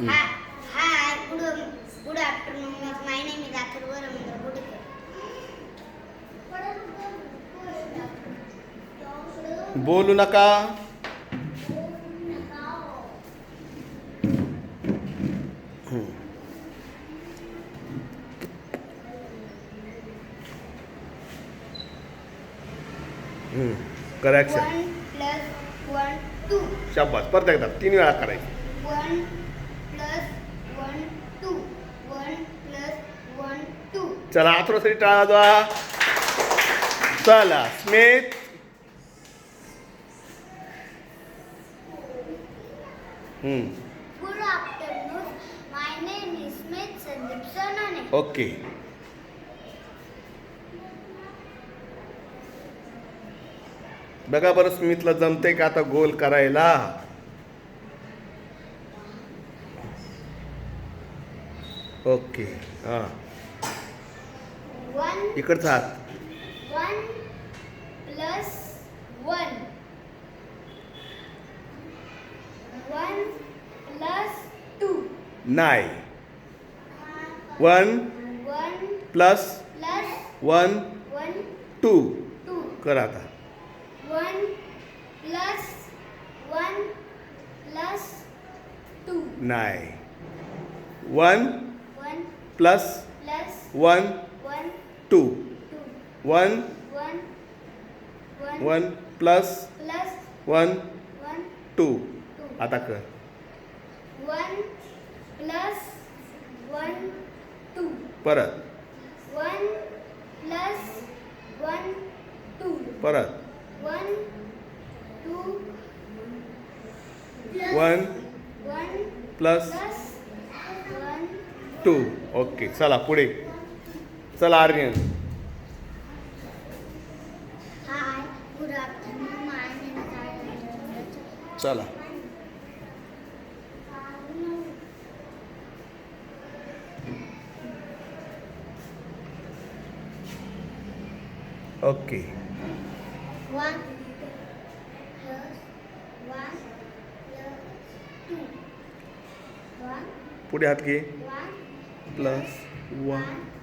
Hi, hi, good, good afternoon. My name is Athurva Ramendra Gudikar. बोलू नका हम्म. हम्म. कर action One plus one, two. शाबास परत एकदा तीन वेळा करायची One plus one, two. One plus one, two. चला आथरोसाठी टाळा वाजवा चला Sonane. ओके बघा बरं स्मिथला जमते का आता गोल करायला? ओके हां. इकडचा हात one plus one. One plus two. नाही वन प्लस वन टू. कर आता. नाही one plus one one, two two. One one one plus plus one one, two two. आता कर One plus one, two. परत One plus one, two. परत One, two. Plus one one plus plus one. Two okay चला पुढे चला Aryan Hi, good afternoon. My name is Aryan. चला okay One plus one plus two. One, पुढे हात घे one, plus one one, two.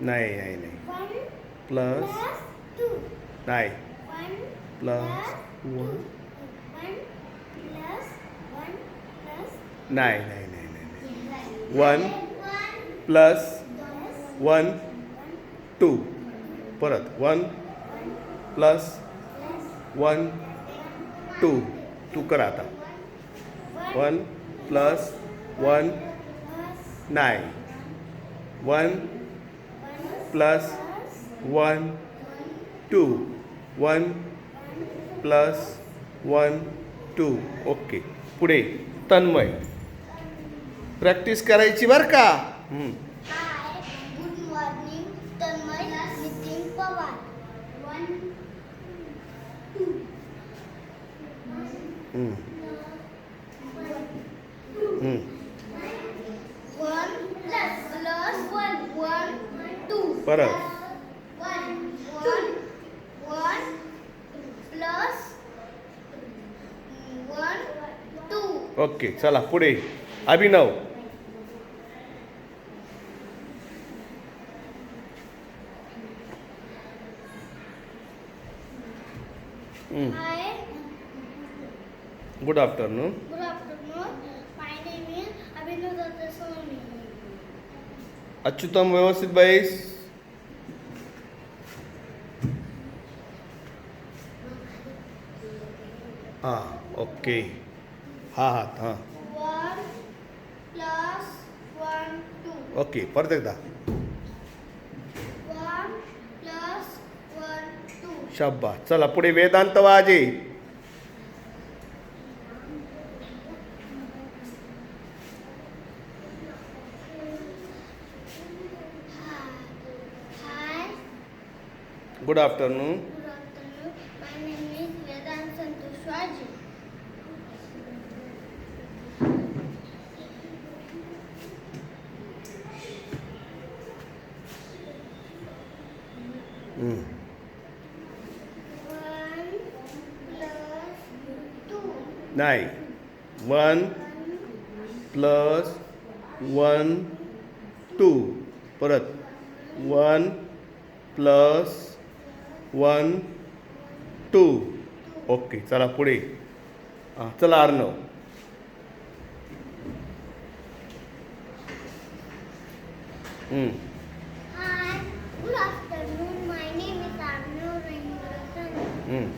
नाही नाही नाही प्लस. नाही प्लस. वन नाही नाही नाही नाही. One. प्लस वन टू परत one plus one two two करा आता वन प्लस वन नाही one plus one two one plus one two okay पुढे. तन्मय. प्रॅक्टिस करायची बरं का? हम्म. Hi, हम्म. हम्म. One plus plus one. One, two. परत One, one, one plus one, two. Okay चला पुढे अभिनव गुड आफ्टरनून. अच्युतम व्यवस्थित बैस हां ओके हा हात हा. ओके परत एकदा. शब्बा चला पुढे वेदांत वाजे. गुड आफ्टरनून नाही वन प्लस वन टू परत one plus one two okay चला पुढे हां चला अर्णव हम्म. Hi. Good afternoon. My name is Arnav Rendrasan. हम्म.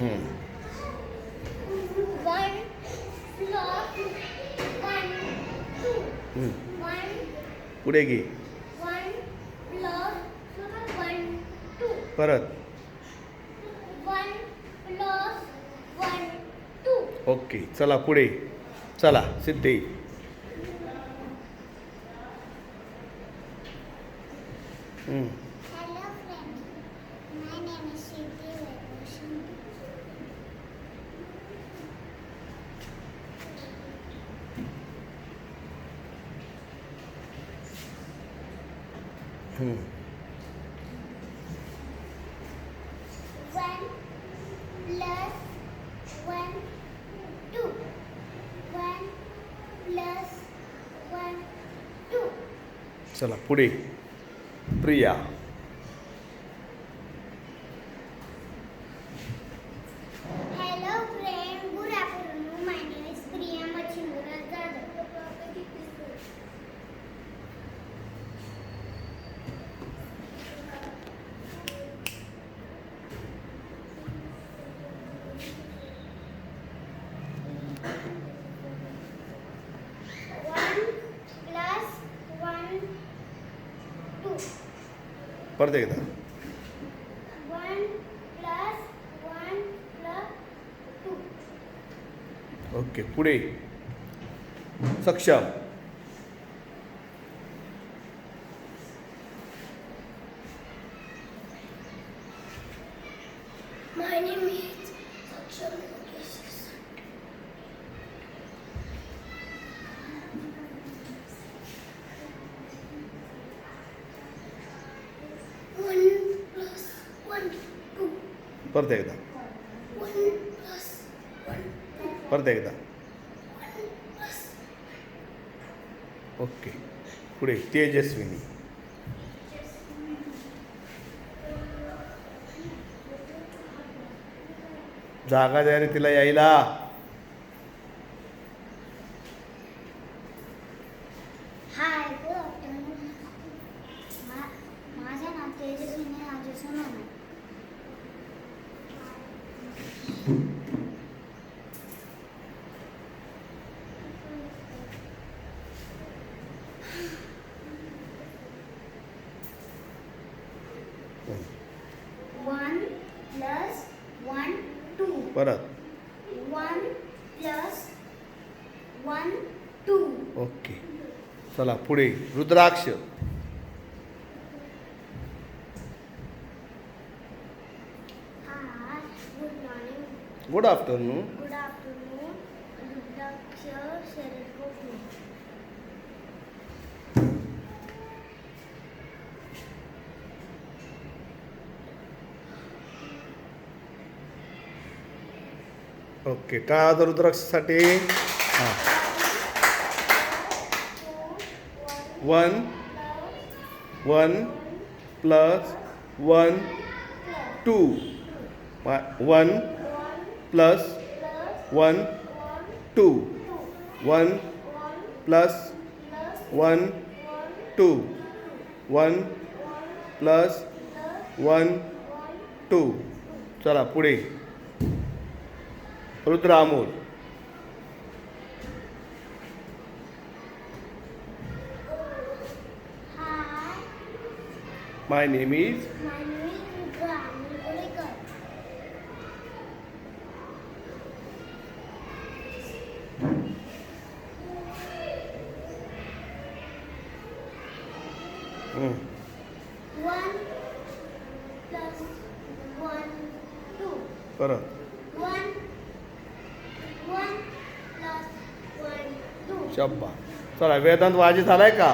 हम्म. One plus one two. हम्म. One पुढे घे. परत. ओके चला पुढे. चला सिद्धे. हम्म. हम्म. One plus one two. One plus one two. चला पुढे प्रिया पर देख ओके पुढे. सक्षम. परत एकदा. परत एकदा. ओके. पुढे तेजस्विनी. जागा द्या रे तिला यायला Hi, good afternoon. मा- माझं नाव Tejaswini Rajesh Sonawane. One plus one two. परत One plus one two. Okay चला पुढे Rudraksh good morning. Good afternoon Good okay काय रुद्राक्षसाठी हां. One one plus one two. One plus one two. One plus one two. One plus one two. चला पुढे. Rudra Amol Hi, my name is my name is Rudra Amulgodekar. One plus one two परत one one plus one two शब्बा चला वेदांत वाजी झालाय का?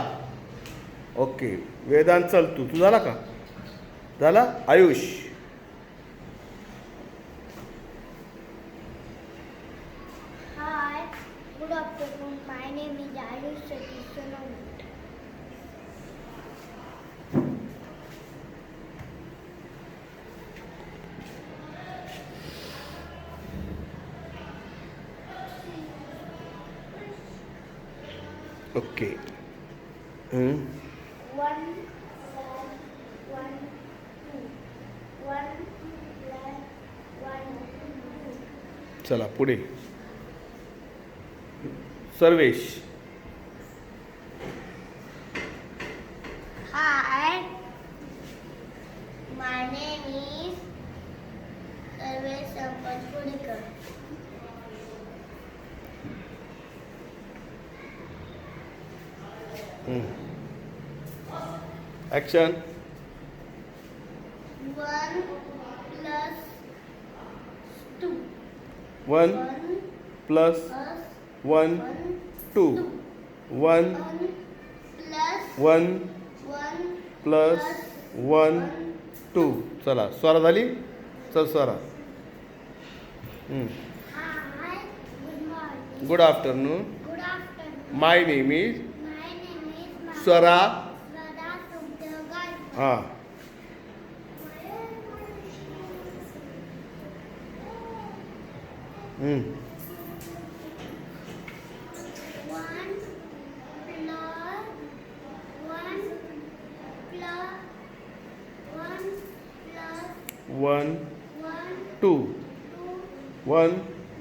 Okay. Vedanta चल तू. तू झाला का? झाला? Ayush Hi, good afternoon. My name is Ayush Satish Sonawat. Okay हम्म. One plus one two. One plus one ओके. चला पुढे. सर्वेश. हाय माने मी सर्वे action One plus two. One One plus plus one one two two. One One plus one one plus one one. Two चला स्वरा झाली चल Swara. Good afternoon. My name is Swara Swada Subdagar. हां हम्म. One plus one plus one plus one one two two one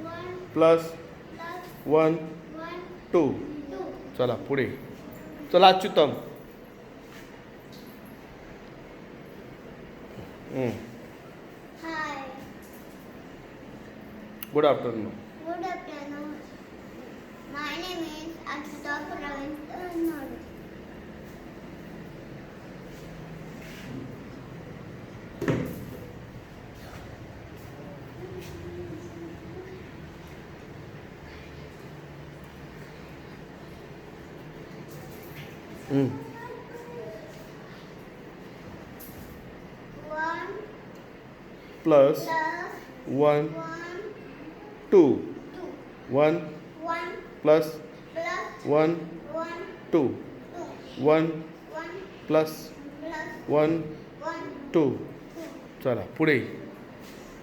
one plus plus one one two two. चला पुढे चला अच्युतम हम्म. Hi. Good afternoon Good afternoon. My name is Akshita Pravin Tanur. हम्म. One plus one two one plus one two one plus one two चला पुढे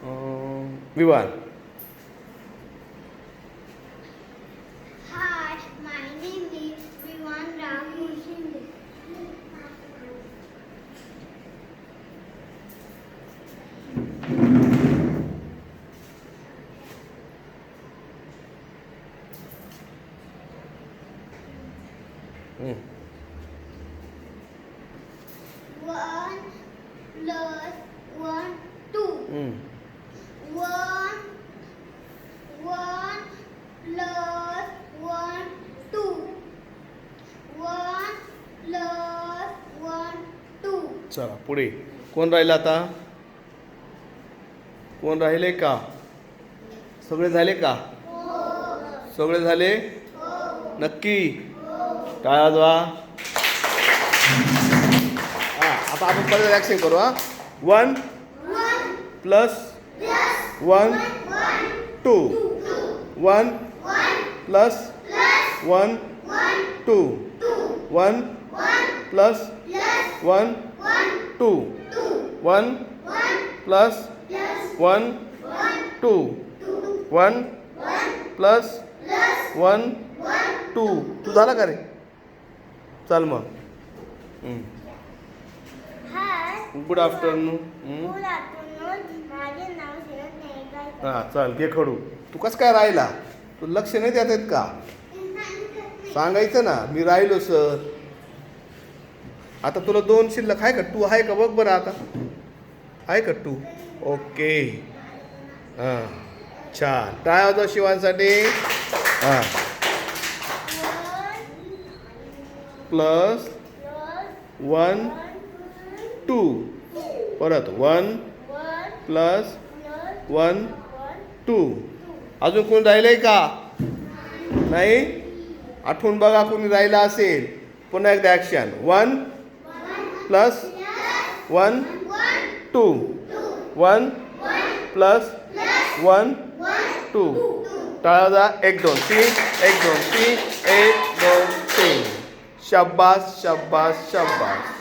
विवाद Vivaan Hi, my name is Vivan Rahul Shinde. हम्म. One plus one two. हम्म. One one plus one two. One plus one two. चला पुढे कोण राहिलं आता कोण राहिले का सगळे झाले का सगळे झाले नक्की टाळा हा आता आपण परत ॲक्शन करू हा one plus one two one plus one two one plus one two one plus one two one plus one two. तू झाला का रे? चल मग. Good afternoon. हां चाल घे खडू. तू कसं काय राहिला? तू लक्ष नाही देत आहेत का? सांगायचं ना मी राहिलो सर. आता तुला दोन शिल्लक आहे का? टू आहे का? बघ बरं आता. आहे का टू ओके. हां. छान टाळ्या वाजवा शिवांसाठी. हां. Plus one two. परत वन प्लस वन टू. अजून कोण आहे का? नाही? आठवून बघा कोणी राहिला असेल. पुन्हा एकदा action one plus one two one plus one two टाळा एक दोन तीन. एक दोन तीन. एक दोन तीन. शब्बास शब्बास शब्बास